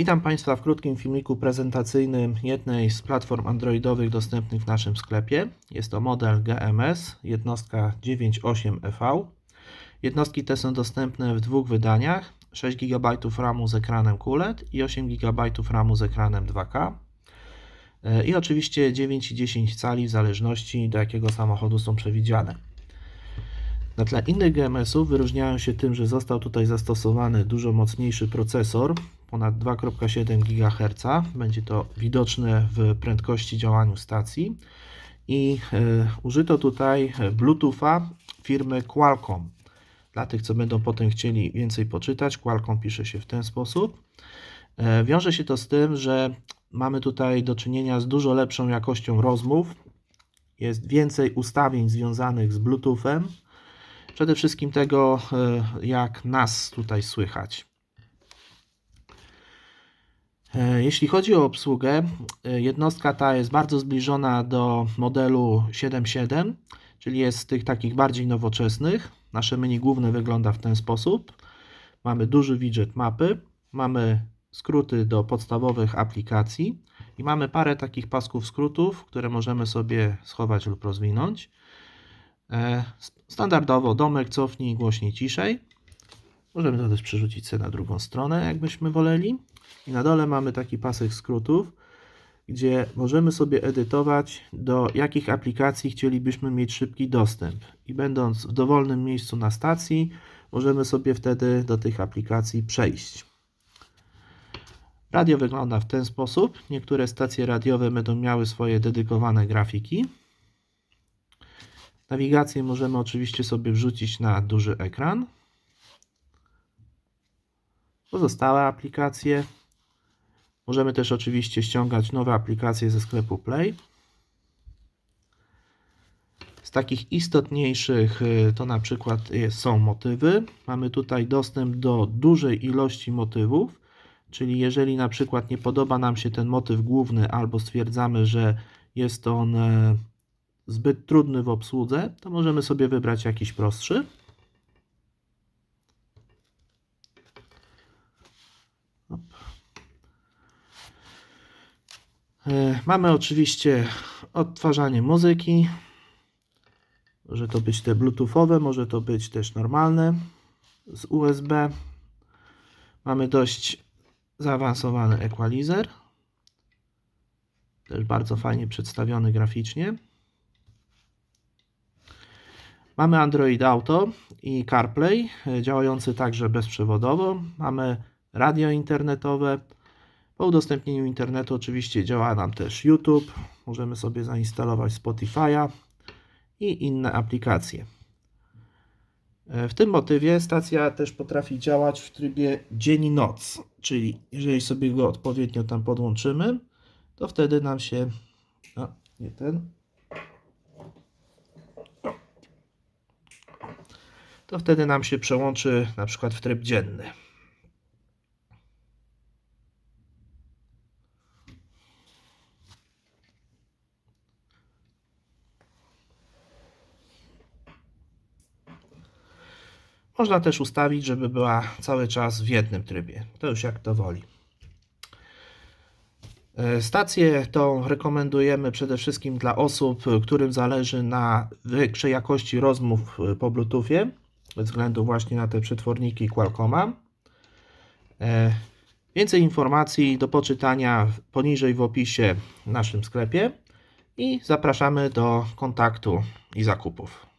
Witam Państwa w krótkim filmiku prezentacyjnym jednej z platform androidowych dostępnych w naszym sklepie. Jest to model GMS, jednostka 98EV. Jednostki te są dostępne w dwóch wydaniach: 6 GB RAMu z ekranem QLED i 8 GB RAMu z ekranem 2K. E, I oczywiście 9 i 10 cali w zależności do jakiego samochodu są przewidziane. Na tle innych GMS-ów wyróżniają się tym, że został tutaj zastosowany dużo mocniejszy procesor, ponad 2,7 GHz. Będzie to widoczne w prędkości działania stacji. I e, użyto tutaj Bluetootha firmy Qualcomm. Dla tych, co będą potem chcieli więcej poczytać, Qualcomm pisze się w ten sposób. E, wiąże się to z tym, że mamy tutaj do czynienia z dużo lepszą jakością rozmów. Jest więcej ustawień związanych z Bluetoothem. Przede wszystkim tego, e, jak nas tutaj słychać. E, Jeśli chodzi o obsługę, e, jednostka ta jest bardzo zbliżona do modelu 7.7, czyli jest z tych takich bardziej nowoczesnych. Nasze menu główne wygląda w ten sposób. Mamy duży widget mapy, mamy skróty do podstawowych aplikacji i mamy parę takich pasków skrótów, które możemy sobie schować lub rozwinąć. E, Standardowo domek, cofnij, głośniej, ciszej. Możemy to też przerzucić sobie na drugą stronę, jakbyśmy woleli. I na dole mamy taki pasek skrótów, gdzie możemy sobie edytować, do jakich aplikacji chcielibyśmy mieć szybki dostęp. I będąc w dowolnym miejscu na stacji, możemy sobie wtedy do tych aplikacji przejść. Radio wygląda w ten sposób. Niektóre stacje radiowe będą miały swoje dedykowane grafiki. Nawigację możemy oczywiście sobie wrzucić na duży ekran. Pozostałe aplikacje. Możemy też oczywiście ściągać nowe aplikacje ze sklepu Play. Z takich istotniejszych y, to na przykład y, są motywy. Mamy tutaj dostęp do dużej ilości motywów, czyli jeżeli na przykład nie podoba nam się ten motyw główny albo stwierdzamy, że jest on e, zbyt trudny w obsłudze, to możemy sobie wybrać jakiś prostszy. Mamy oczywiście odtwarzanie muzyki. Może to być te bluetoothowe, może to być też normalne z USB. Mamy dość zaawansowany equalizer. Też bardzo fajnie przedstawiony graficznie. Mamy Android Auto i CarPlay, e, działający także bezprzewodowo. Mamy radio internetowe. Po udostępnieniu internetu oczywiście działa nam też YouTube. Możemy sobie zainstalować Spotify'a i inne aplikacje. E, W tym motywie stacja też potrafi działać w trybie dzień i noc, czyli jeżeli sobie go odpowiednio tam podłączymy, to wtedy nam się. A, nie ten. To wtedy nam się przełączy na przykład w tryb dzienny. Można też ustawić, żeby była cały czas w jednym trybie. To już jak to woli. E, Stację tą rekomendujemy przede wszystkim dla osób, którym zależy na większej jakości rozmów e, po Bluetoothie, ze względu właśnie na te przetworniki Qualcomma. E, Więcej informacji do poczytania poniżej w opisie w naszym sklepie i zapraszamy do kontaktu i zakupów.